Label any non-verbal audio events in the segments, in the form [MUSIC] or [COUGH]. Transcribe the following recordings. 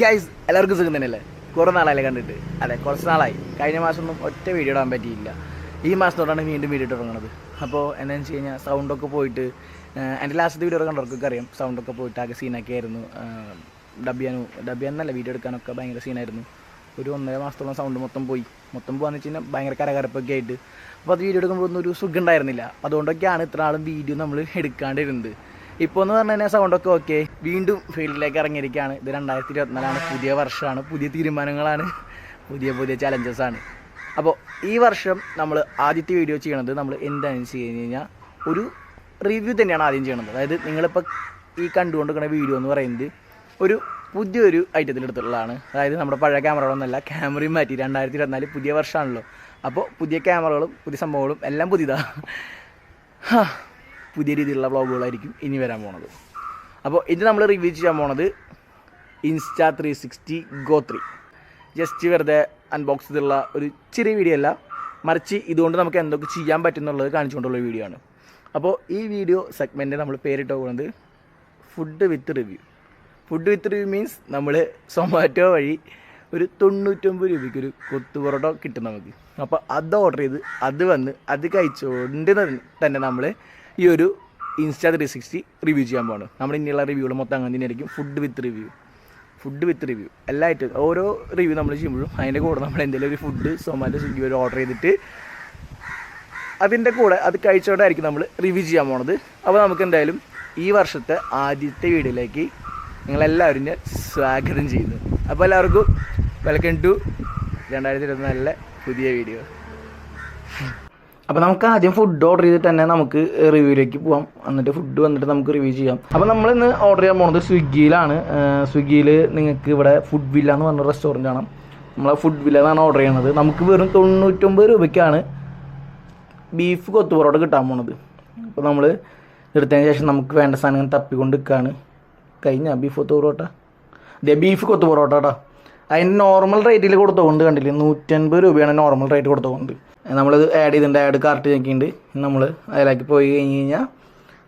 Guys എല്ലാവർക്കും സുഖം തന്നെയല്ലേ? കുറേ നാളായില്ലേ കണ്ടിട്ട്. അതെ കുറച്ച് നാളായി. കഴിഞ്ഞ മാസം ഒന്നും ഒറ്റ വീഡിയോ ഇടാൻ പറ്റിയില്ല. ഈ മാസത്തോടാണ് വീണ്ടും വീഡിയോ തുടങ്ങുന്നത് അപ്പോൾ എന്താണെന്ന് വെച്ച് കഴിഞ്ഞാൽ സൗണ്ടൊക്കെ പോയിട്ട് എന്റെ ലാസ്റ്റത്തെ വീഡിയോ കണ്ടവർക്കൊക്കെ അറിയാം. സൗണ്ടൊക്കെ പോയിട്ട് ആകെ സീനൊക്കെ ആയിരുന്നു. ആഹ് ഡബ് ചെയ്യാനും ഡബ് ചെയ്യാനല്ല വീഡിയോ എടുക്കാനൊക്കെ ഭയങ്കര സീനായിരുന്നു ഒരു ഒന്നര മാസത്തോളം സൗണ്ട് മൊത്തം പോയി. മൊത്തം പോകാന്ന് വെച്ച് കഴിഞ്ഞാൽ ഭയങ്കര കരകരപ്പൊക്കെ ആയിട്ട്. അപ്പോൾ അത് വീഡിയോ എടുക്കുമ്പോൾ ഒന്നും ഒരു സുഖം ഉണ്ടായിരുന്നില്ല. അതുകൊണ്ടൊക്കെയാണ് ഇത്ര ആളും വീഡിയോ നമ്മൾ എടുക്കാണ്ടിരുന്നത്. ഇപ്പോൾ എന്ന് പറഞ്ഞു കഴിഞ്ഞാൽ സൗണ്ടൊക്കെ ഓക്കെ വീണ്ടും ഫീൽഡിലേക്ക് ഇറങ്ങിയിരിക്കുകയാണ്. ഇത് രണ്ടായിരത്തി ഇരുപത്തിനാലാണ് പുതിയ വർഷമാണ് പുതിയ തീരുമാനങ്ങളാണ് പുതിയ പുതിയ ചലഞ്ചസ് ആണ്. അപ്പോൾ ഈ വർഷം നമ്മൾ ആദ്യത്തെ വീഡിയോ ചെയ്യണത് നമ്മൾ എന്താണെന്ന് വെച്ച് കഴിഞ്ഞ് കഴിഞ്ഞാൽ ഒരു റിവ്യൂ തന്നെയാണ് ആദ്യം ചെയ്യണത്. അതായത് നിങ്ങളിപ്പോൾ ഈ കണ്ടുകൊണ്ടിരിക്കുന്ന വീഡിയോ എന്ന് പറയുന്നത് ഒരു പുതിയൊരു ഐറ്റത്തിൽ എടുത്തിട്ടുള്ളതാണ് അതായത് നമ്മുടെ പഴയ ക്യാമറകളൊന്നുമല്ല ക്യാമറയും മാറ്റി രണ്ടായിരത്തി ഇരുപത്തിനാല് പുതിയ വർഷമാണല്ലോ അപ്പോൾ പുതിയ ക്യാമറകളും പുതിയ സംഭവങ്ങളും എല്ലാം പുതിയതാണ് പുതിയ രീതിയിലുള്ള വ്ളോഗുകളായിരിക്കും ഇനി വരാൻ പോണത്. അപ്പോൾ ഇത് നമ്മൾ റിവ്യൂ ചെയ്യാൻ പോണത് Insta three sixty go three just വെറുതെ അൺബോക്സ് ചെയ്തുള്ള ഒരു ചെറിയ വീഡിയോ അല്ല. മറിച്ച് ഇതുകൊണ്ട് നമുക്ക് എന്തൊക്കെ ചെയ്യാൻ പറ്റുന്നുള്ളത് കാണിച്ചുകൊണ്ടുള്ള വീഡിയോ ആണ്. അപ്പോൾ ഈ വീഡിയോ സെഗ്മെന്റ് നമ്മൾ പേരിട്ട് പോകുന്നത് food with review food with review means നമ്മൾ സൊമാറ്റോ വഴി ഒരു തൊണ്ണൂറ്റൊമ്പത് രൂപയ്ക്ക് ഒരു കൊത്തു പൊറോട്ട കിട്ടും നമുക്ക്. അപ്പോൾ അത് ഓർഡർ ചെയ്ത് അത് വന്ന് അത് കഴിച്ചുകൊണ്ട് തന്നെ നമ്മൾ ഈ ഒരു ഇൻസ്റ്റാ ത്രീ സിക്സ്റ്റി റിവ്യൂ ചെയ്യാൻ പോകണം നമ്മുടെ ഇനിയുള്ള റിവ്യൂകൾ മൊത്തം അങ്ങനെ തന്നെയായിരിക്കും. Food with review food with review എല്ലാ ഐറ്റം ഓരോ റിവ്യൂ നമ്മൾ ചെയ്യുമ്പോഴും അതിന്റെ കൂടെ നമ്മൾ എന്തെങ്കിലും ഒരു ഫുഡ് സൊമാറ്റോ സ്വിഗ്ഗി ഒരു ഓർഡർ ചെയ്തിട്ട് അതിന്റെ കൂടെ അത് കഴിച്ചോണ്ടായിരിക്കും നമ്മൾ റിവ്യൂ ചെയ്യാൻ പോണത്. അപ്പോൾ നമുക്ക് എന്തായാലും ഈ വർഷത്തെ ആദ്യത്തെ വീഡിയോയിലേക്ക് നിങ്ങളെല്ലാവരും ഞാൻ സ്വാഗതം ചെയ്യുന്നു. അപ്പോൾ എല്ലാവർക്കും വെൽക്കം ടു രണ്ടായിരത്തി ഇരുപത്തിനാലിലെ പുതിയ വീഡിയോ. അപ്പോൾ നമുക്ക് ആദ്യം ഫുഡ് ഓർഡർ ചെയ്തിട്ട് തന്നെ നമുക്ക് റിവ്യൂയിലേക്ക് പോവാം. എന്നിട്ട് ഫുഡ് വന്നിട്ട് നമുക്ക് റിവ്യൂ ചെയ്യാം. അപ്പോൾ നമ്മൾ ഇന്ന് ഓർഡർ ചെയ്യാൻ പോകുന്നത് സ്വിഗ്ഗിയിലാണ്. സ്വിഗ്ഗിയിൽ നിങ്ങൾക്ക് ഇവിടെ ഫുഡ് വില്ല എന്ന് പറഞ്ഞ റെസ്റ്റോറന്റ് ആണ് നമ്മളെ ഫുഡ് വില്ല എന്നാണ് ഓർഡർ ചെയ്യുന്നത് നമുക്ക് വെറും തൊണ്ണൂറ്റൊമ്പത് രൂപയ്ക്കാണ് ബീഫ് കൊത്തു പൊറോട്ട കിട്ടാൻ പോണത്. അപ്പോൾ നമ്മൾ എടുത്തതിന് ശേഷം നമുക്ക് വേണ്ട സാധനങ്ങൾ തപ്പിക്കൊണ്ട് നിൽക്കുകയാണ് കഴിഞ്ഞ ബീഫ് കൊത്തു പൊറോട്ട? അതെ ബീഫ് കൊത്തു പൊറോട്ട കേട്ടോ അതിന് നോർമൽ റേറ്റിൽ കൊടുത്തുകൊണ്ട് കണ്ടില്ലേ? നൂറ്റൻപത് രൂപയാണ് നോർമൽ റേറ്റ് കൊടുത്തുകൊണ്ട് നമ്മളത് ആഡ് ചെയ്തിട്ടുണ്ട് ആഡ് കാർട്ട് നോക്കിയിട്ട് നമ്മൾ അതിലേക്ക് പോയി കഴിഞ്ഞ് കഴിഞ്ഞാൽ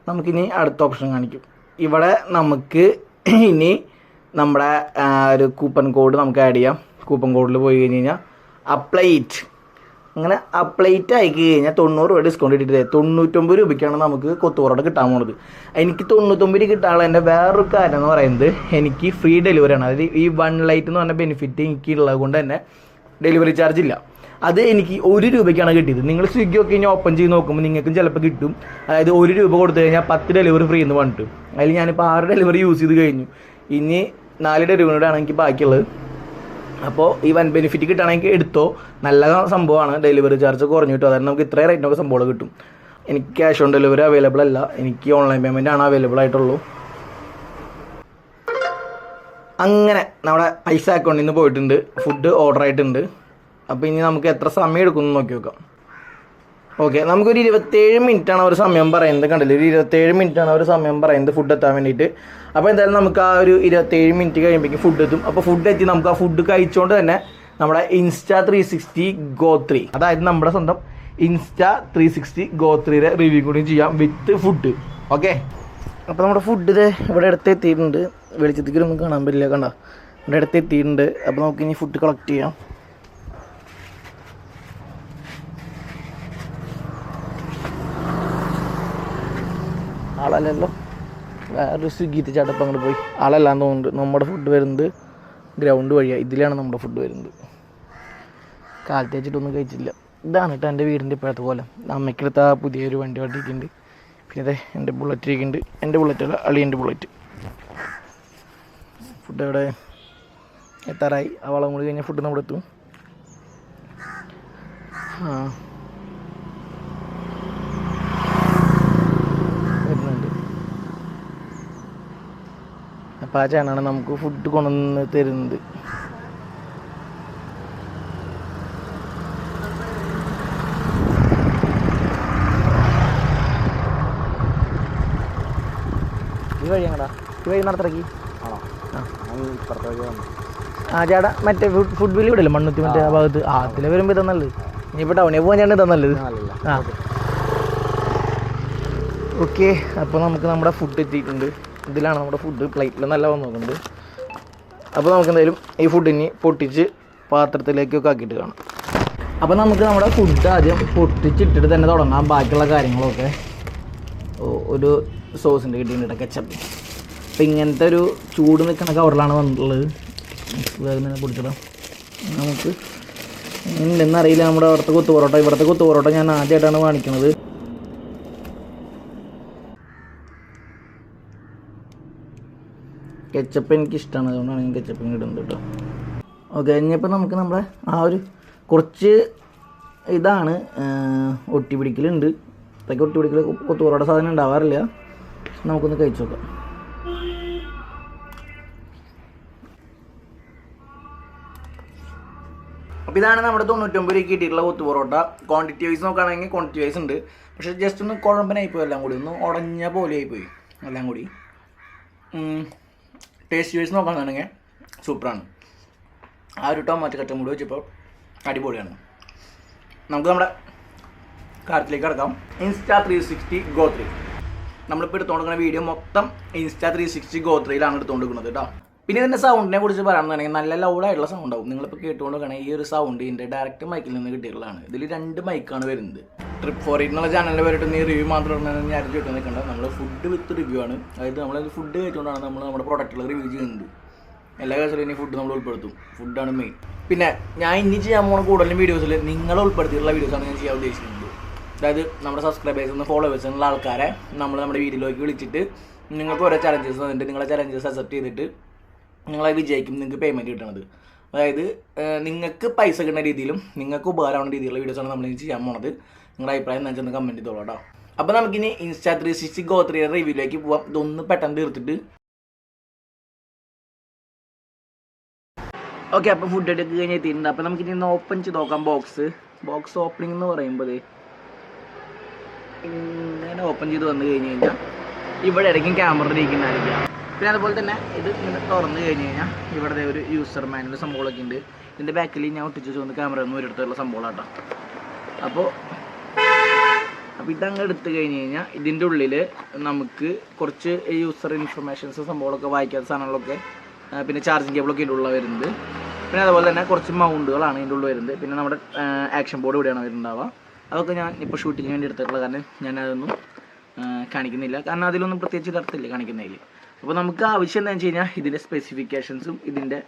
നമുക്കിനി അടുത്ത ഓപ്ഷൻ കാണിക്കും. ഇവിടെ നമുക്ക് [CLEARS THROAT] ഇനി നമ്മുടെ ഒരു കൂപ്പൺ കോഡ് നമുക്ക് ആഡ് ചെയ്യാം. കൂപ്പൺ കോഡിൽ പോയി കഴിഞ്ഞ് കഴിഞ്ഞാൽ അപ്ലൈറ്റ് അങ്ങനെ അപ്ലൈറ്റ് ആയി കഴിഞ്ഞാൽ തൊണ്ണൂറ് രൂപ ഡിസ്കൗണ്ട് ഇട്ടിട്ട്. തൊണ്ണൂറ്റൊമ്പത് രൂപയ്ക്കാണ് നമുക്ക് കൊത്തുപൊറോട്ട കിട്ടാൻ പോണത്. എനിക്ക് തൊണ്ണൂറ്റൊമ്പത് കിട്ടാനുള്ള എന്റെ വേറൊരു കാര്യം എന്ന് പറയുന്നത് എനിക്ക് ഫ്രീ ഡെലിവറി ആണ്. അതായത് ഈ വൺ ലൈറ്റ് എന്ന് പറഞ്ഞ ബെനിഫിറ്റ് എനിക്ക് ഉള്ളത് കൊണ്ട് തന്നെ ഡെലിവറി ചാർജ് ഇല്ല. അത് എനിക്ക് ഒരു രൂപയ്ക്കാണ് കിട്ടിയത്. നിങ്ങൾ സ്വിഗ്ഗി ഒക്കെ ഇനി ഓപ്പൺ ചെയ്ത് നോക്കുമ്പോൾ നിങ്ങൾക്കും ചിലപ്പോൾ കിട്ടും. അതായത് ഒരു രൂപ കൊടുത്തു കഴിഞ്ഞാൽ പത്ത് ഡെലിവറി ഫ്രീ എന്ന് പറഞ്ഞിട്ട്. അതിൽ ഞാനിപ്പോൾ ആറ് ഡെലിവറി യൂസ് ചെയ്ത് കഴിഞ്ഞു. ഇനി നാല് ഡെലിവറിയുടെയാണ് എനിക്ക് ബാക്കിയുള്ളത്. അപ്പോൾ ഈ വൺ ബെനിഫിറ്റ് കിട്ടുകയാണെങ്കിൽ എടുത്തോ? നല്ല സംഭവമാണ്. ഡെലിവറി ചാർജ് കുറഞ്ഞു കിട്ടും. അതായത് നമുക്ക് ഇത്രയും റേറ്റിനൊക്കെ സംഭവം കിട്ടും. എനിക്ക് ക്യാഷ് ഓൺ ഡെലിവറി അവൈലബിൾ അല്ല. എനിക്ക് ഓൺലൈൻ പേയ്മെന്റ് ആണ് അവൈലബിൾ ആയിട്ടുള്ളൂ. അങ്ങനെ നമ്മുടെ പൈസ അക്കൗണ്ടിൽ നിന്ന് പോയിട്ടുണ്ട്. ഫുഡ് ഓർഡർ ആയിട്ടുണ്ട്. അപ്പോൾ ഇനി നമുക്ക് എത്ര സമയം എടുക്കുന്നു നോക്കി നോക്കാം. ഓക്കെ നമുക്കൊരു ഇരുപത്തേഴ് മിനിറ്റാണ് അവർ സമയം പറയുന്നത്. കണ്ടില്ലേ? ഒരു ഇരുപത്തേഴ് മിനിറ്റാണ് അവർ സമയം പറയുന്നത് ഫുഡ് എത്താൻ വേണ്ടിയിട്ട്. അപ്പോൾ എന്തായാലും നമുക്ക് ആ ഒരു ഇരുപത്തേഴ് മിനിറ്റ് കഴിയുമ്പോഴേക്കും ഫുഡ് എത്തും. അപ്പോൾ ഫുഡ് എത്തി നമുക്ക് ആ ഫുഡ് കഴിച്ചുകൊണ്ട് തന്നെ നമ്മുടെ Insta three sixty go three അതായത് നമ്മുടെ സ്വന്തം ഇൻസ്റ്റാ ത്രീ സിക്സ്റ്റി ഗോ ത്രീയുടെ റിവ്യൂ കൂടി ചെയ്യാം വിത്ത് ഫുഡ് ഓക്കെ അപ്പോൾ നമ്മുടെ ഫുഡ് ഇത് ഇവിടെ അടുത്ത് എത്തിയിട്ടുണ്ട്. വെളിച്ചത്തേക്ക് ഒന്നും കാണാൻ പറ്റില്ല കണ്ട? ഇവിടെ അടുത്ത് എത്തിയിട്ടുണ്ട്. അപ്പോൾ നമുക്ക് ഇനി ഫുഡ് കളക്ട് ചെയ്യാം. ആളല്ലല്ലോ. വേറൊരു സ്വിഗ്ഗിത്തെ ചാട്ടപ്പം അങ്ങോട്ട് പോയി. ആളല്ലാന്ന് തോന്നുന്നുണ്ട്. നമ്മുടെ ഫുഡ് വരുന്നത് ഗ്രൗണ്ട് വഴിയാണ് ഇതിലാണ് നമ്മുടെ ഫുഡ് വരുന്നത്. കാലത്ത് വെച്ചിട്ടൊന്നും കഴിച്ചില്ല. ഇതാണ് കേട്ടോ എന്റെ വീടിന്റെ ഇപ്പോഴത്തെ പോലെ. അമ്മയ്ക്കെടുത്ത ആ പുതിയൊരു വണ്ടി വണ്ടിയിട്ടുണ്ട് പിന്നെ അതെ എന്റെ ബുള്ളറ്റ് ഇരിക്കുന്നുണ്ട്. എന്റെ ബുള്ളറ്റ് അല്ല അളിയന്റെ ബുള്ളറ്റ് ഫുഡ് അവിടെ എത്താറായി. ആ വളം കൂടി കഴിഞ്ഞാൽ ഫുഡ് നമ്മുടെ എത്തും ആ. അപ്പോൾ ആ ചേട്ടനാണ് നമുക്ക് ഫുഡ് കൊണ്ടുവന്ന് തരുന്നത്. ഈ വഴി എങ്ങടാ ഈ വഴി നടത്തിറക്കി ആണോ? ആ. ചേട്ടാ മറ്റേ ഫുഡ് ബില്ല് ഇവിടെ മണ്ണുത്തി മറ്റേ ആ ഭാഗത്ത്. ആ അതിൽ വരുമ്പോൾ ഇതാ നല്ലത്. ഇനിയിപ്പോൾ ടൗണിൽ പോകാൻ ചേട്ടൻ ഇതാ നല്ലത്. ആ. ഓക്കെ അപ്പോൾ നമുക്ക് നമ്മുടെ ഫുഡ് എത്തിയിട്ടുണ്ട്. ഇതിലാണ് നമ്മുടെ ഫുഡ് പ്ലേറ്റിൽ നല്ല വന്നിട്ടുണ്ട് അപ്പോൾ നമുക്ക് എന്തായാലും ഈ ഫുഡിന് പൊട്ടിച്ച് പാത്രത്തിലേക്കൊക്കെ ആക്കിയിട്ട് കാണാം. അപ്പോൾ നമുക്ക് നമ്മുടെ ഫുഡ് ആദ്യം പൊട്ടിച്ചിട്ടിട്ട് തന്നെ തുടങ്ങാം. ബാക്കിയുള്ള കാര്യങ്ങളൊക്കെ. ഒരു സോസിന്റെ കിട്ടിയിട്ടുണ്ട് കെച്ചപ്പ് അപ്പം ഇങ്ങനത്തെ ഒരു ചൂട് നിൽക്കുന്ന കവറിലാണ് വന്നിട്ടുള്ളത്. വേഗം തന്നെ പൊടിച്ചിടാം. നമുക്ക് എങ്ങനെയുണ്ടെന്ന് നമ്മുടെ അവിടുത്തെ കുത്തു പൊറോട്ട ഇവിടുത്തെ കുത്തു പൊറോട്ട ഞാൻ ആദ്യമായിട്ടാണ് കാണിക്കുന്നത് കെച്ചപ്പ് എനിക്ക് ഇഷ്ടമാണ് അതുകൊണ്ടാണ് ഞാൻ കെച്ചപ്പ് ഇടുന്നത് കേട്ടോ ഓക്കെ ഇനിയിപ്പോൾ നമുക്ക് നമ്മുടെ ആ ഒരു കുറച്ച് ഇതാണ് ഒട്ടി പിടിക്കലുണ്ട് ഇത്രയ്ക്ക് ഒട്ടി പിടിക്കൽ കൊത്തുപൊറോട്ട സാധനം ഉണ്ടാവാറില്ല. നമുക്കൊന്ന് കഴിച്ചു നോക്കാം. അപ്പോൾ ഇതാണ് നമ്മുടെ തൊണ്ണൂറ്റൊമ്പത് രൂപയ്ക്ക് കിട്ടിയിട്ടുള്ള കൊത്തു പൊറോട്ട. ക്വാണ്ടിറ്റി വൈസ് നോക്കുകയാണെങ്കിൽ ക്വാണ്ടിറ്റി വൈസ് ഉണ്ട്. പക്ഷേ ജസ്റ്റ് ഒന്ന് കുഴമ്പനായി പോയി എല്ലാം കൂടി. ഒന്ന് ഉടഞ്ഞ പോലെ ആയിപ്പോയി എല്ലാം കൂടി. ടേസ്റ്റ് വൈസ് നോക്കുകയാണെന്നുണ്ടെങ്കിൽ സൂപ്പറാണ്. ആ ഒരു ടൊമാറ്റോ കറ്റം കൂടി വെച്ചപ്പോൾ അടിപൊളിയാണ്. നമുക്ക് നമ്മുടെ കാര്യത്തിലേക്ക് കിടക്കാം. Insta three sixty go three നമ്മളിപ്പോൾ എടുത്തുകൊണ്ടിരിക്കുന്ന വീഡിയോ മൊത്തം ഇൻസ്റ്റാ ത്രീ സിക്സ്റ്റി ഗോ ത്രീയിലാണ് എടുത്തുകൊണ്ടിരിക്കുന്നത് കേട്ടോ പിന്നെ ഇതിന്റെ സൗണ്ടിനെ കുറിച്ച് പറയുകയാണെന്നുണ്ടെങ്കിൽ നല്ല ലൗഡായിട്ടുള്ള സൗണ്ട് ആവും. നിങ്ങളിപ്പോൾ കേട്ടുകൊണ്ടിരിക്കണ ഈ ഒരു സൗണ്ട് ഇതിന്റെ ഡയറക്റ്റ് മൈക്കിൽ നിന്ന് കിട്ടിയിട്ടുള്ളതാണ്. ഇതിൽ രണ്ട് മൈക്കാണ് വരുന്നത്. ട്രിപ്പ് ഫോർ എന്നുള്ള ചാനലിൽ വരട്ടെ നീ റിവ്യൂ മാത്രം ഞാൻ ചോദിച്ചു നിൽക്കണ്ട. നമ്മൾ ഫുഡ് വിത്ത് റിവ്യൂ ആണ്. അതായത് നമ്മൾ ഫുഡ് കഴിച്ചുകൊണ്ടാണ് നമ്മൾ നമ്മുടെ പ്രൊഡക്റ്റുകൾ റിവ്യൂ ചെയ്യുന്നത്. എല്ലാ കേസിലും ഇനി ഫുഡ് നമ്മൾ ഉൾപ്പെടുത്തും. ഫുഡാണ് മെയിൻ പിന്നെ ഞാൻ ഇനി ചെയ്യാൻ പോകുന്ന കൂടുതലും വീഡിയോസിൽ നിങ്ങൾ ഉൾപ്പെടുത്തിയിട്ടുള്ള വീഡിയോസാണ് ഞാൻ ചെയ്യാൻ ഉദ്ദേശിക്കുന്നത്. അതായത് നമ്മുടെ സബ്സ്ക്രൈബേഴ്സ് നിന്ന് ഫോളോവേഴ്സ് ഉള്ള ആൾക്കാരെ നമ്മൾ നമ്മുടെ വീഡിയോയിലേക്ക് വിളിച്ചിട്ട് നിങ്ങൾക്ക് ഓരോ ചലഞ്ചസ് തന്നിട്ട് നിങ്ങളെ ചലഞ്ചസ് അക്സെപ്റ്റ് ചെയ്തിട്ട് നിങ്ങളെ വിജയിക്കും നിങ്ങൾക്ക് പേയ്മെന്റ് കിട്ടണത്. അതായത് നിങ്ങൾക്ക് പൈസ കിട്ടുന്ന രീതിയിലും നിങ്ങൾക്ക് ഉപകാരമാവുന്ന രീതിയിലുള്ള വീഡിയോസാണ് നമ്മൾ ഇനി ചെയ്യാൻ പോണത്. നിങ്ങളുടെ അഭിപ്രായം എന്താ വെച്ചാൽ കമന്റ് ചെയ്തോളൂ കേട്ടോ. അപ്പോൾ നമുക്കിനി ഇൻസ്റ്റാ ത്രീ സിക്സ്റ്റി ഗോ റിവ്യൂലേക്ക് പോവാം. ഇതൊന്ന് പെട്ടെന്ന് തീർത്തിട്ട്. ഓക്കെ അപ്പോൾ ഫുഡ് എടുക്കുക കഴിഞ്ഞ് എത്തിയിട്ടുണ്ട്. അപ്പോൾ നമുക്കിനി ഒന്ന് ഓപ്പൺ ചെയ്ത് നോക്കാം ബോക്സ് ബോക്സ് ഓപ്പണിംഗ് എന്ന് പറയുമ്പോൾ ഇങ്ങനെ ഓപ്പൺ ചെയ്ത് വന്നു കഴിഞ്ഞ് കഴിഞ്ഞാൽ ഇവിടെ ഇടയ്ക്കും ക്യാമറ ഇരിക്കുന്നതായിരിക്കാം പിന്നെ അതുപോലെ തന്നെ ഇത് ഇങ്ങനെ തുറന്നു കഴിഞ്ഞ് കഴിഞ്ഞാൽ ഇവിടെ ഒരു യൂസർ മാനുവൽ സംഭവങ്ങളൊക്കെ ഉണ്ട് ഇതിന്റെ ബാക്കിൽ ഞാൻ ഒട്ടിച്ച് വന്ന് ക്യാമറ ഒന്നും ഒരിടത്തുള്ള സംഭവമാണ് കേട്ടോ അപ്പോൾ അപ്പോൾ ഇതങ്ങ് എടുത്തു കഴിഞ്ഞ് കഴിഞ്ഞാൽ ഇതിന്റെ ഉള്ളിൽ നമുക്ക് കുറച്ച് യൂസർ ഇൻഫർമേഷൻസ് സംഭവങ്ങളൊക്കെ വായിക്കാത്ത സാധനങ്ങളൊക്കെ പിന്നെ ചാർജിങ് കേബിളൊക്കെ ഇതിന്റെ ഉള്ള വരുന്നത്. പിന്നെ അതുപോലെ തന്നെ കുറച്ച് മൗണ്ടുകളാണ് ഇതിന്റെ ഉള്ളിൽ വരുന്നത്. പിന്നെ നമ്മുടെ ആക്ഷൻ ബോർഡ് ഇവിടെയാണ് വരുന്നുണ്ടാവുക അതൊക്കെ ഞാൻ ഇപ്പോൾ ഷൂട്ടിങ്ങിന് വേണ്ടി എടുത്തിട്ടുള്ള കാരണം ഞാൻ അതൊന്നും കാണിക്കുന്നില്ല. കാരണം അതിലൊന്നും പ്രത്യേകിച്ച് ഇതർത്ഥമില്ല കാണിക്കുന്നതിൽ അപ്പോൾ നമുക്ക് ആവശ്യം എന്താ വെച്ച് കഴിഞ്ഞാൽ ഇതിന്റെ സ്പെസിഫിക്കേഷൻസും ഇതിന്റെ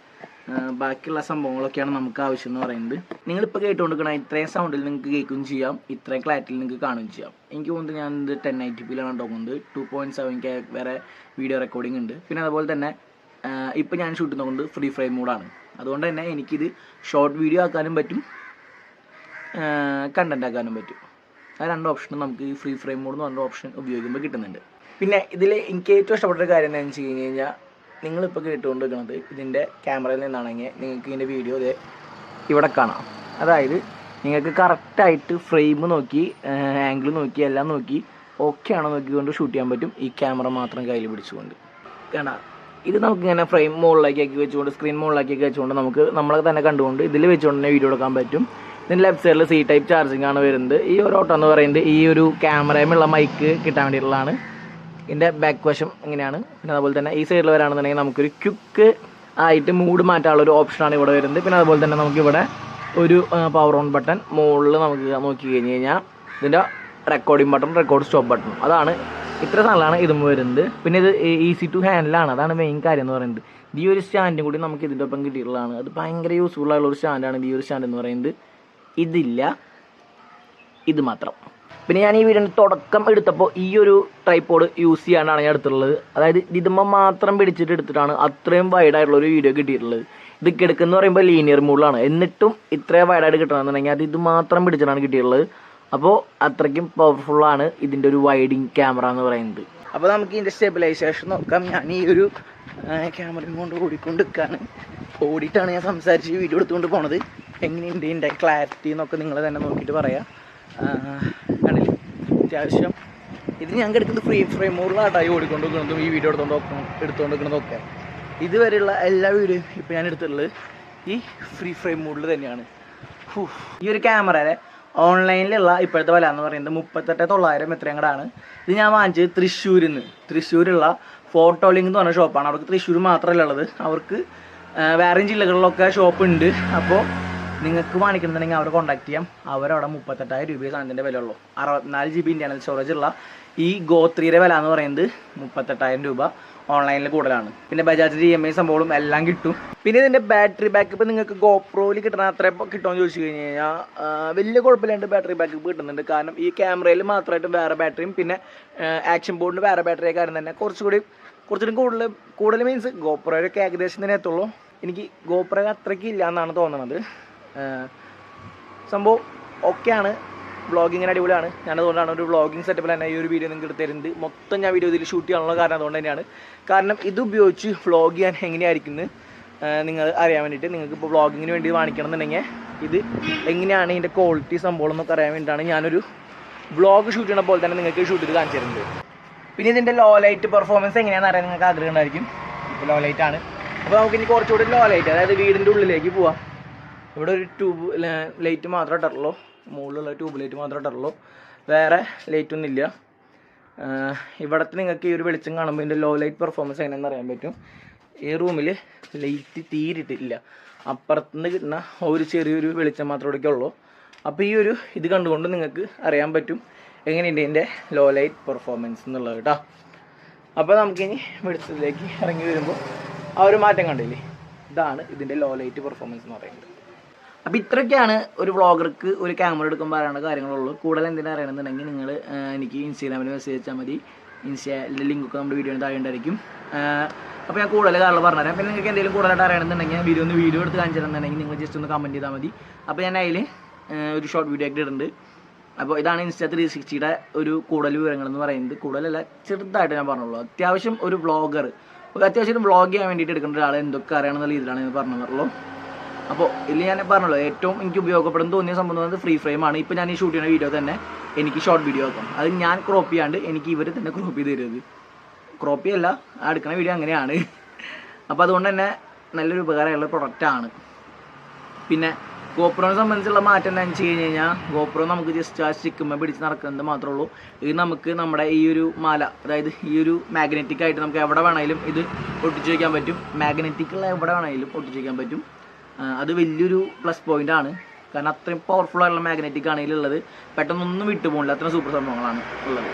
ബാക്കിയുള്ള സംഭവങ്ങളൊക്കെയാണ് നമുക്ക് ആവശ്യം എന്ന് പറയുന്നത്. നിങ്ങളിപ്പോൾ കേട്ടുകൊണ്ടിരിക്കണം ഇത്രയും സൗണ്ടിൽ നിങ്ങൾക്ക് കേൾക്കുകയും ചെയ്യാം. ഇത്രയും ക്ലാരിറ്റിയിൽ നിങ്ങൾക്ക് കാണുകയും ചെയ്യാം. എനിക്ക് തോന്നുന്നത് ഞാൻ ഇത് ടെൻ ഐ ടി പിയിലാണ് ഉണ്ടാക്കുന്നത്. ടു പോയിന്റ് സെവൻ കെ വരെ വീഡിയോ റെക്കോർഡിംഗ് ഉണ്ട്. പിന്നെ അതുപോലെ തന്നെ ഇപ്പോൾ ഞാൻ ഷൂട്ട് ചെയ്യുന്നത് ഫ്രീ ഫ്രെയിം മൂഡാണ് അതുകൊണ്ട് തന്നെ എനിക്കിത് ഷോർട്ട് വീഡിയോ ആക്കാനും പറ്റും കണ്ടന്റ് ആക്കാനും പറ്റും. ആ രണ്ട് ഓപ്ഷനും നമുക്ക് ഈ ഫ്രീ ഫ്രെയിം മോഡ് എന്ന് പറഞ്ഞ ഓപ്ഷൻ ഉപയോഗിക്കുമ്പോൾ കിട്ടുന്നുണ്ട്. പിന്നെ ഇതിൽ എനിക്ക് ഏറ്റവും ഇഷ്ടപ്പെട്ട കാര്യം എന്താണെന്ന് വെച്ച് കഴിഞ്ഞ് കഴിഞ്ഞാൽ നിങ്ങളിപ്പോൾ കേട്ടുകൊണ്ടിരിക്കുന്നത് ഇതിന്റെ ക്യാമറയിൽ നിന്നാണെങ്കിൽ നിങ്ങൾക്ക് ഇതിന്റെ വീഡിയോ ഇതേ ഇവിടെ കാണാം. അതായത് നിങ്ങൾക്ക് കറക്റ്റായിട്ട് ഫ്രെയിം നോക്കി ആംഗിൾ നോക്കി എല്ലാം നോക്കി ഓക്കെ ആണോ നോക്കിക്കൊണ്ട് ഷൂട്ട് ചെയ്യാൻ പറ്റും ഈ ക്യാമറ മാത്രം കയ്യിൽ പിടിച്ചുകൊണ്ട്. കണ്ട? ഇത് നമുക്ക് ഇങ്ങനെ ഫ്രെയിം മുകളിലേക്ക് ആക്കി വെച്ചുകൊണ്ട് സ്ക്രീൻ മുകളിലേക്ക് ആക്കി വെച്ചുകൊണ്ട് നമുക്ക് നമ്മളെ തന്നെ കണ്ടുകൊണ്ട് ഇതിൽ വെച്ചുകൊണ്ട് തന്നെ വീഡിയോ എടുക്കാൻ പറ്റും. ഇതിന്റെ ലെഫ്റ്റ് സൈഡിൽ സി ടൈപ്പ് ചാർജിങ് ആണ് വരുന്നത്. ഈ ഒരു ഓട്ടോ എന്ന് പറയുന്നത് ഈ ഒരു ക്യാമറയുമുള്ള മൈക്ക് കിട്ടാൻ വേണ്ടിയിട്ടുള്ളതാണ്. ഇതിന്റെ ബാക്ക് വശം ഇങ്ങനെയാണ്. പിന്നെ അതുപോലെ തന്നെ ഈ സൈഡിൽ വരാണെന്നുണ്ടെങ്കിൽ നമുക്കൊരു ക്യുക്ക് ആയിട്ട് മൂഡ് മാറ്റാനുള്ള ഒരു ഓപ്ഷനാണ് ഇവിടെ വരുന്നത്. പിന്നെ അതുപോലെ തന്നെ നമുക്കിവിടെ ഒരു പവർ ഓൺ ബട്ടൺ മുകളിൽ നമുക്ക് നോക്കി കഴിഞ്ഞ് കഴിഞ്ഞാൽ ഇതിന്റെ recording button record stop button അതാണ് ഇത്ര സാധനങ്ങളാണ് ഇതും വരുന്നത്. പിന്നെ ഇത് ഈസി ടു ഹാൻഡിലാണ് അതാണ് മെയിൻ കാര്യം എന്ന് പറയുന്നത്. ഈ ഒരു സ്റ്റാൻഡും കൂടി നമുക്ക് ഇതിന്റെ ഒപ്പം കിട്ടിയിട്ടുള്ളതാണ്. അത് ഭയങ്കര യൂസ്ഫുൾ ആയിട്ടുള്ള ഒരു സ്റ്റാൻഡാണ് ഈ ഒരു സ്റ്റാൻഡ് എന്ന് പറയുന്നത് ഇതില്ല. ഇത് മാത്രം. പിന്നെ ഞാൻ ഈ വീടിന്റെ തുടക്കം എടുത്തപ്പോൾ ഈ ഒരു ട്രൈപ്പോഡ് യൂസ് ചെയ്യാനാണ് ഞാൻ എടുത്തിട്ടുള്ളത്. അതായത് ഇതിമ്മ മാത്രം പിടിച്ചിട്ട് എടുത്തിട്ടാണ് അത്രയും വൈഡായിട്ടുള്ള ഒരു വീഡിയോ കിട്ടിയിട്ടുള്ളത്. ഇത് കിടക്കുന്ന പറയുമ്പോൾ ലീനിയർ മൂഡിലാണ് എന്നിട്ടും ഇത്രയും വൈഡായിട്ട് കിട്ടണമെന്നുണ്ടെങ്കിൽ അത് ഇത് മാത്രം പിടിച്ചിട്ടാണ് കിട്ടിയിട്ടുള്ളത്. അപ്പോൾ അത്രയ്ക്കും പവർഫുള്ളാണ് ഇതിന്റെ ഒരു വൈഡിങ് ക്യാമറ എന്ന് പറയുന്നത്. അപ്പോൾ നമുക്ക് ഇതിന്റെ സ്റ്റെബിലൈസേഷൻ നോക്കാം. ഞാൻ ഈ ഒരു ക്യാമറയും കൊണ്ട് ഓടിക്കൊണ്ട് നിൽക്കാണ് ഓടിയിട്ടാണ് ഞാൻ സംസാരിച്ച് വീഡിയോ എടുത്തുകൊണ്ട് പോണത്. എങ്ങനെയുണ്ട് ഇതിന്റെ ക്ലാരിറ്റി എന്നൊക്കെ നിങ്ങൾ തന്നെ നോക്കിയിട്ട് പറയാം. കണ്ടില്ലേ? അത്യാവശ്യം. ഇത് ഞങ്ങൾക്ക് എടുക്കുന്നത് ഫ്രീ ഫ്രെയിം മോഡിലാട്ടായി ഓടിക്കൊണ്ട് വെക്കുന്നതും ഈ വീഡിയോ എടുത്തോണ്ട് നോക്കണം എടുത്തുകൊണ്ട് നിൽക്കുന്നതൊക്കെ ഇതുവരെയുള്ള എല്ലാ വീഡിയോയും ഇപ്പോൾ ഞാൻ എടുത്തിട്ടുള്ളത് ഈ ഫ്രീ ഫ്രെയിം മോഡിൽ തന്നെയാണ്. ഈ ഒരു ക്യാമറയുടെ ഓൺലൈനിലുള്ള ഇപ്പോഴത്തെ വില എന്ന് പറയുന്നത് മുപ്പത്തെട്ട് തൊള്ളായിരം എത്രയും കൂടാണ് ഇത് ഞാൻ വാങ്ങിച്ചത് തൃശ്ശൂരിൽ നിന്ന് തൃശ്ശൂരുള്ള ഫോട്ടോ ലിങ്ക് എന്ന് പറഞ്ഞ ഷോപ്പാണ് അവർക്ക് തൃശ്ശൂർ മാത്രമല്ല ഉള്ളത്. അവർക്ക് വേറെയും ജില്ലകളിലൊക്കെ ഷോപ്പ് ഉണ്ട്. അപ്പോൾ നിങ്ങൾക്ക് വാങ്ങിക്കണമെന്നുണ്ടെങ്കിൽ അവരെ കോൺടാക്ട് ചെയ്യാം. അവരവിടെ മുപ്പത്തെട്ടായിരം രൂപയെ സാധനത്തിന്റെ വില ഉള്ളൂ അറുപത്തിനാല് ജി ബി ഇന്റർണൽ സ്റ്റോറേജ് ഉള്ള ഈ ഗോത്രിയുടെ വില എന്ന് പറയുന്നത് മുപ്പത്തെട്ടായിരം രൂപ ഓൺലൈനിൽ കൂടുതലാണ്. പിന്നെ ബജാജ് ഇ എം ഐ സംഭവങ്ങളും എല്ലാം കിട്ടും. പിന്നെ ഇതിന്റെ ബാറ്ററി ബാക്കപ്പ് നിങ്ങൾക്ക് ഗോപ്രോയിൽ കിട്ടണ അത്ര കിട്ടുമെന്ന് ചോദിച്ചു കഴിഞ്ഞ് കഴിഞ്ഞാൽ വലിയ കുഴപ്പമില്ലാണ്ട് ബാറ്ററി ബാക്കപ്പ് കിട്ടുന്നുണ്ട്. കാരണം ഈ ക്യാമറയിൽ മാത്രമായിട്ട് വേറെ ബാറ്ററിയും പിന്നെ ആക്ഷൻ ബോർഡിന് വേറെ ബാറ്ററി കാര്യം തന്നെ. കുറച്ചുകൂടി കുറച്ചുകൂടി കൂടുതൽ കൂടുതൽ മീൻസ് ഗോപ്രോയൊക്കെ ഏകദേശം തന്നെ എത്തുള്ളൂ. എനിക്ക് ഗോപ്രോ അത്രയ്ക്ക് ഇല്ല എന്നാണ് തോന്നുന്നത് സംഭവം ഒക്കെയാണ്. വ്ളോഗിങ്ങിന് അടിപൊളിയാണ്. ഞാൻ അതുകൊണ്ടാണ് ഒരു വ്ളോഗിങ് സെറ്റപ്പിൽ തന്നെ ഈ ഒരു വീഡിയോ നിങ്ങൾക്ക് തരുന്നത്. മൊത്തം ഞാൻ വീഡിയോ ഇതിൽ ഷൂട്ട് ചെയ്യാനുള്ള കാരണം അതുകൊണ്ട് തന്നെയാണ്. കാരണം ഇത് ഉപയോഗിച്ച് വ്ളോഗ് ചെയ്യാൻ എങ്ങനെയായിരിക്കും നിങ്ങൾ അറിയാൻ വേണ്ടിയിട്ട് നിങ്ങൾക്ക് ഇപ്പോൾ വ്ളോഗിങ്ങിന് വേണ്ടി കാണിക്കണം എന്നുണ്ടെങ്കിൽ ഇത് എങ്ങനെയാണ് ഇതിന്റെ ക്വാളിറ്റി സംഭവം എന്നൊക്കെ അറിയാൻ വേണ്ടിയിട്ടാണ് ഞാനൊരു വ്ളോഗ് ഷൂട്ട് ചെയ്യണ പോലെ തന്നെ നിങ്ങൾക്ക് ഷൂട്ട് ചെയ്ത് കാണിച്ചു തരുന്നത്. പിന്നെ ഇതിന്റെ ലോ ലൈറ്റ് പെർഫോമൻസ് എങ്ങനെയാണെന്ന് അറിയാൻ നിങ്ങൾക്ക് ആഗ്രഹം ഉണ്ടായിരിക്കും. ഇപ്പോൾ ലോ ലൈറ്റ് ആണ്. അപ്പോൾ നമുക്ക് ഇനി കുറച്ചുകൂടി ലോ ലൈറ്റ് അതായത് വീടിന്റെ ഉള്ളിലേക്ക് പോവാം. ഇവിടെ ഒരു ട്യൂബ് ലൈറ്റ് മാത്രമേ ഇട്ടുള്ളൂ മുകളിലുള്ള ട്യൂബ് ലൈറ്റ് മാത്രമേ ഇട്ടുള്ളൂ വേറെ ലൈറ്റ് ഒന്നും ഇല്ല. ഇവിടത്തെ നിങ്ങൾക്ക് ഈ ഒരു വെളിച്ചം കാണുമ്പോൾ ഇതിന്റെ ലോ ലൈറ്റ് പെർഫോമൻസ് എങ്ങനെയാണെന്ന് അറിയാൻ പറ്റും. ഈ റൂമിൽ ലൈറ്റ് തീരിട്ടില്ല അപ്പുറത്തുനിന്ന് കിട്ടുന്ന ഒരു ചെറിയൊരു വെളിച്ചം മാത്രമേ ഉള്ളൂ. അപ്പോൾ ഈ ഒരു ഇത് കണ്ടുകൊണ്ട് നിങ്ങൾക്ക് അറിയാൻ പറ്റും എങ്ങനെയുണ്ട് ഇതിന്റെ ലോ ലൈറ്റ് പെർഫോമൻസ് എന്നുള്ളത് കേട്ടോ. അപ്പോൾ നമുക്കിനി വെളിച്ചത്തിലേക്ക് ഇറങ്ങി വരുമ്പോൾ ആ ഒരു മാറ്റം കണ്ടില്ലേ? ഇതാണ് ഇതിന്റെ ലോ ലൈറ്റ് പെർഫോമൻസ് എന്ന് പറയുന്നത്. അപ്പോൾ ഇത്രയൊക്കെയാണ് ഒരു വ്ളോഗർക്ക് ഒരു ക്യാമറ എടുക്കുമ്പോൾ അറിയേണ്ട കാര്യങ്ങളുള്ളൂ. കൂടുതൽ എന്തിനാ അറിയണമെന്നുണ്ടെങ്കിൽ നിങ്ങൾ എനിക്ക് ഇൻസ്റ്റാഗ്രാമിൽ മെസ്സേജ് അയച്ചാൽ മതി. ഇൻസ്റ്റയിലെ ലിങ്കൊക്കെ നമ്മുടെ വീഡിയോ താഴെ ഉണ്ടായിരിക്കും. അപ്പോൾ ഞാൻ കൂടുതൽ കാരണം പറഞ്ഞുതരാം. പിന്നെ നിങ്ങൾക്ക് എന്തെങ്കിലും കൂടുതലായിട്ട് അറിയണമെന്നുണ്ടെങ്കിൽ വീഡിയോ ഒന്ന് വീഡിയോ എടുത്ത് കാണിച്ചു തരണമെന്നുണ്ടെങ്കിൽ നിങ്ങൾ ജസ്റ്റ് ഒന്ന് കമന്റ് ചെയ്താൽ മതി. അപ്പോൾ ഞാൻ അതിൽ ഒരു ഷോർട്ട് വീഡിയോ ഒക്കെ ഇടുന്നുണ്ട്. അപ്പോൾ ഇതാണ് ഇൻസ്റ്റാ ത്രീ സിക്സ്റ്റിയുടെ ഒരു കൂടുതൽ വിവരങ്ങൾ എന്ന് പറയുന്നത്. കൂടുതലല്ല ചെറുതായിട്ട് ഞാൻ പറഞ്ഞുള്ളൂ. അത്യാവശ്യം ഒരു വ്ളോഗർ അത്യാവശ്യം വ്ളോഗ് ചെയ്യാൻ വേണ്ടിയിട്ട് എടുക്കേണ്ട ഒരാൾ എന്തൊക്കെ അറിയണമെന്നുള്ള രീതിയിലാണ് ഞാൻ പറഞ്ഞുള്ളൂ അപ്പോൾ ഇതിൽ ഞാൻ പറഞ്ഞല്ലോ ഏറ്റവും എനിക്ക് ഉപയോഗപ്പെടുന്ന തോന്നിയ സംഭവം പറയുന്നത് ഫ്രീ ഫ്രെയിം ആണ്. ഇപ്പോൾ ഞാൻ ഈ ഷൂട്ട് ചെയ്യുന്ന വീഡിയോ തന്നെ എനിക്ക് ഷോർട്ട് വീഡിയോ ആക്കും. അത് ഞാൻ ക്രോപ്പ് ചെയ്യാണ്ട് എനിക്ക് ഇവർ തന്നെ ക്രോപ്പ് ചെയ്ത് തരുന്നത്. ക്രോപ്പ് ചെയ്യല്ല എടുക്കുന്ന വീഡിയോ അങ്ങനെയാണ്. അപ്പോൾ അതുകൊണ്ട് തന്നെ നല്ലൊരു ഉപകാരമുള്ള പ്രൊഡക്റ്റാണ് പിന്നെ ഗോപ്രോനെ സംബന്ധിച്ചുള്ള മാറ്റം എന്താണെന്ന് വെച്ച് കഴിഞ്ഞ് കഴിഞ്ഞാൽ ഗോപ്രോ നമുക്ക് ജസ്റ്റ് ആ സ്റ്റിക്കുമ്പോൾ പിടിച്ച് നടക്കുന്നത് മാത്രമേ ഉള്ളൂ. ഇത് നമുക്ക് നമ്മുടെ ഈ ഒരു മാല അതായത് ഈ ഒരു മാഗ്നറ്റിക് ആയിട്ട് നമുക്ക് എവിടെ വേണമെങ്കിലും ഇത് ഒട്ടിച്ച് വയ്ക്കാൻ പറ്റും. മാഗ്നറ്റിക്കുള്ള എവിടെ വേണമെങ്കിലും ഒട്ടിച്ച് വയ്ക്കാൻ പറ്റും. അത് വലിയൊരു പ്ലസ് പോയിന്റ് ആണ്. കാരണം അത്രയും പവർഫുൾ ആയിട്ടുള്ള മാഗ്നറ്റിക് ആണ് ഇതിലുള്ളത്. പെട്ടെന്നൊന്നും വിട്ടു പോകില്ല അത്ര സൂപ്പർ സംഭവങ്ങളാണ് ഉള്ളത്.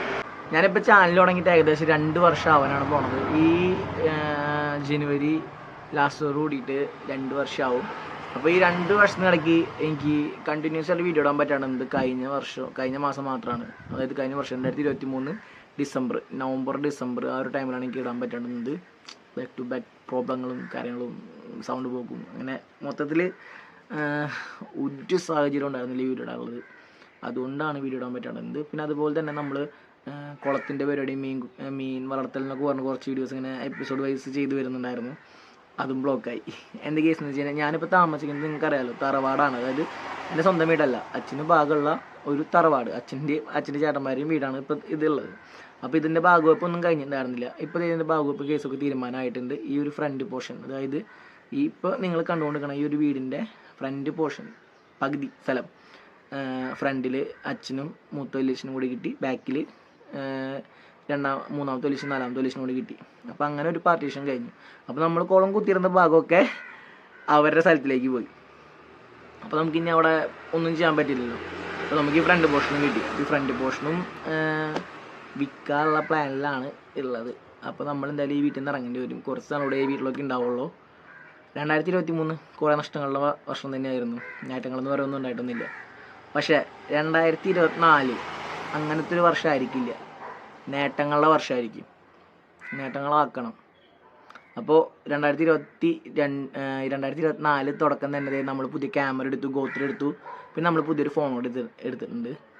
ഞാനിപ്പോൾ ചാനൽ തുടങ്ങിയിട്ട് ഏകദേശം രണ്ട് വർഷം ആവാനാണ് പോണത്. ഈ ജനുവരി ലാസ്റ്റോട് കൂടിയിട്ട് രണ്ട് വർഷമാവും അപ്പോൾ ഈ രണ്ട് വർഷത്തിനിടയ്ക്ക് എനിക്ക് കണ്ടിന്യൂസ് ആയിട്ട് വീഡിയോ ഇടാൻ പറ്റാണത് കഴിഞ്ഞ വർഷം കഴിഞ്ഞ മാസം മാത്രമാണ് അതായത് കഴിഞ്ഞ വർഷം രണ്ടായിരത്തി ഇരുപത്തി മൂന്ന് ഡിസംബർ നവംബർ ഡിസംബർ ആ ഒരു ടൈമിലാണ് എനിക്ക് ഇടാൻ പറ്റുന്നത് ബാക്ക് ടു ബാക്ക് പ്രോബ്ലങ്ങളും കാര്യങ്ങളും സൗണ്ട് പോക്കും അങ്ങനെ മൊത്തത്തിൽ ഒരു സാഹചര്യം ഉണ്ടായിരുന്നില്ല ഈ വീഡിയോ ഇടാനുള്ളത്. അതുകൊണ്ടാണ് വീഡിയോ ഇടാൻ പറ്റാറുണ്ട് പിന്നെ അതുപോലെ തന്നെ നമ്മൾ കുളത്തിന്റെ പരിപാടി മീൻ മീൻ വളർത്തൽ എന്നൊക്കെ പറഞ്ഞ് കുറച്ച് വീഡിയോസ് ഇങ്ങനെ എപ്പിസോഡ് വൈസ് ചെയ്ത് വരുന്നുണ്ടായിരുന്നു. അതും ബ്ലോക്കായി എന്റെ കേസ് എന്ന് വെച്ച് കഴിഞ്ഞാൽ ഞാനിപ്പോൾ താമസിക്കുന്നത് നിങ്ങൾക്കറിയാമല്ലോ തറവാടാണ്. അതായത് എന്റെ സ്വന്തം വീടല്ല. അച്ഛന് ഭാഗമുള്ള ഒരു തറവാട്. അച്ഛന്റെ അച്ഛന്റെ ചേട്ടന്മാരെയും വീടാണ് ഇപ്പോൾ ഇതുള്ളത് അപ്പോൾ ഇതിന്റെ ഭാഗവെപ്പ് ഒന്നും കഴിഞ്ഞിട്ടുണ്ടായിരുന്നില്ല ഇപ്പോൾ ഇതിന്റെ ഭാഗവെപ്പ് കേസൊക്കെ തീരുമാനമായിട്ടുണ്ട്. ഈ ഒരു ഫ്രണ്ട് പോർഷൻ അതായത് ഈ ഇപ്പോൾ നിങ്ങൾ കണ്ടുകൊണ്ടിരിക്കണം ഈ ഒരു വീടിന്റെ ഫ്രണ്ട് പോർഷൻ പകുതി സ്ഥലം ഫ്രണ്ടിൽ അച്ഛനും മൂത്ത വലിയച്ഛനും കൂടി കിട്ടി. ബാക്കിൽ രണ്ടാം മൂന്നാമത്തെ വലിയച്ഛൻ നാലാമത്തെ വലിയച്ഛനും കൂടി കിട്ടി. അപ്പോൾ അങ്ങനെ ഒരു പാർട്ടീഷൻ കഴിഞ്ഞു. അപ്പോൾ നമ്മൾ കുളം കുത്തിയിരുന്ന ഭാഗമൊക്കെ അവരുടെ സ്ഥലത്തിലേക്ക് പോയി. അപ്പോൾ നമുക്ക് ഇനി അവിടെ ഒന്നും ചെയ്യാൻ പറ്റില്ലല്ലോ. അപ്പോൾ നമുക്ക് ഈ ഫ്രണ്ട് പോർഷനും കിട്ടി. ഈ ഫ്രണ്ട് പോർഷനും വിൽക്കാനുള്ള പ്ലാനിലാണ് ഉള്ളത്. അപ്പോൾ നമ്മൾ എന്തായാലും ഈ വീട്ടിൽ നിന്ന് ഇറങ്ങേണ്ടി വരും. കുറച്ച് നാളൂടെ ഈ വീട്ടിലൊക്കെ ഉണ്ടാവുള്ളൂ. രണ്ടായിരത്തി ഇരുപത്തി മൂന്ന് കുറേ നഷ്ടങ്ങളുടെ വർഷം തന്നെയായിരുന്നു. നേട്ടങ്ങളെന്ന് പറയുന്നത് ഉണ്ടായിട്ടൊന്നുമില്ല. പക്ഷേ രണ്ടായിരത്തി ഇരുപത്തിനാല് അങ്ങനത്തെ ഒരു വർഷമായിരിക്കില്ല. നേട്ടങ്ങളുടെ വർഷമായിരിക്കും. നേട്ടങ്ങളാക്കണം. അപ്പോൾ രണ്ടായിരത്തി ഇരുപത്തി രണ്ട് രണ്ടായിരത്തി ഇരുപത്തിനാല് തുടക്കം തന്നെ നമ്മൾ പുതിയ ക്യാമറ എടുത്തു ഗോത്ര എടുത്തു പിന്നെ നമ്മൾ പുതിയൊരു ഫോൺ എടുത്ത് എടുത്തിട്ടുണ്ട്.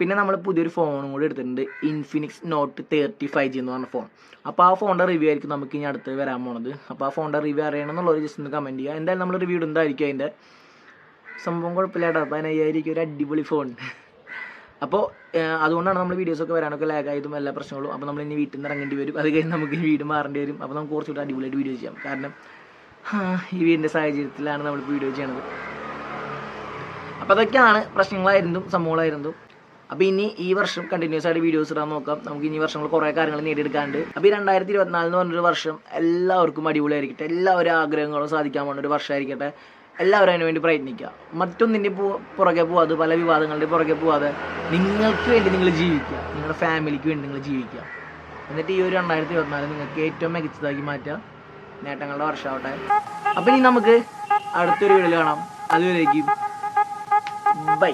പിന്നെ നമ്മൾ പുതിയൊരു ഫോണും കൂടി എടുത്തിട്ടുണ്ട്. Infinix note thirty five G എന്ന് പറഞ്ഞ ഫോൺ അപ്പോൾ ആ ഫോണിന്റെ റിവ്യൂ ആയിരിക്കും നമുക്ക് ഇനി അടുത്ത് വരാൻ പോണത്. അപ്പോൾ ആ ഫോണിന്റെ റിവ്യൂ അറിയണം എന്നുള്ളൊരു ജസ്റ്റ് ഒന്ന് കമന്റ് ചെയ്യുക. എന്തായാലും നമ്മൾ റിവ്യൂ ഇടുന്നതായിരിക്കും അതിന്റെ സംഭവം കുഴപ്പമില്ലാട്ടോ. പതിനയ്യായിരിക്കും ഒരു അടിപൊളി ഫോൺ അപ്പോൾ അതുകൊണ്ടാണ് നമ്മൾ വീഡിയോസൊക്കെ വരാനൊക്കെ ലാഗായതും എല്ലാ പ്രശ്നങ്ങളും. അപ്പോൾ നമ്മൾ ഇനി വീട്ടിൽ നിന്ന് ഇറങ്ങേണ്ടി വരും. അത് കഴിഞ്ഞ് നമുക്ക് വീട് മാറേണ്ടി വരും. അപ്പോൾ നമുക്ക് കുറച്ചുകൂടി അടിപൊളിയായിട്ട് വീഡിയോ ചെയ്യാം. കാരണം ഈ വീടിന്റെ സാഹചര്യത്തിലാണ് നമ്മൾ വീഡിയോ ചെയ്യണത് അപ്പോൾ അതൊക്കെയാണ് പ്രശ്നങ്ങളായിരുന്നു സംഭവങ്ങളായിരുന്നു അപ്പോൾ ഇനി ഈ വർഷം കണ്ടിന്യൂസ് ആയിട്ട് വീഡിയോസ് ഇടാൻ നോക്കാം. നമുക്ക് ഇനി വർഷങ്ങൾ കുറേ കാര്യങ്ങൾ നേടിയെടുക്കാണ്ട് അപ്പോൾ ഈ രണ്ടായിരത്തി ഇരുപത്തിനാല് എന്ന് പറഞ്ഞൊരു വർഷം എല്ലാവർക്കും അടിപൊളിയായിരിക്കട്ടെ. എല്ലാവരും ആഗ്രഹങ്ങളും സാധിക്കാൻ പോകുന്ന ഒരു വർഷമായിരിക്കട്ടെ. എല്ലാവരും അതിനു വേണ്ടി പ്രയത്നിക്കുക. മറ്റൊന്നിന്റെ പുറകെ പോവാതെ പല വിവാദങ്ങളുടെ പുറകെ പോവാതെ നിങ്ങൾക്ക് വേണ്ടി നിങ്ങൾ ജീവിക്കുക. നിങ്ങളുടെ ഫാമിലിക്ക് വേണ്ടി നിങ്ങൾ ജീവിക്കുക. എന്നിട്ട് ഈ ഒരു രണ്ടായിരത്തി ഇരുപത്തിനാല് നിങ്ങൾക്ക് ഏറ്റവും മികച്ചതാക്കി മാറ്റുക. നേട്ടങ്ങളുടെ വർഷമാവട്ടെ. അപ്പം ഇനി നമുക്ക് അടുത്തൊരു വീഡിയോ കാണാം. അതുവരേക്കും. ബൈ.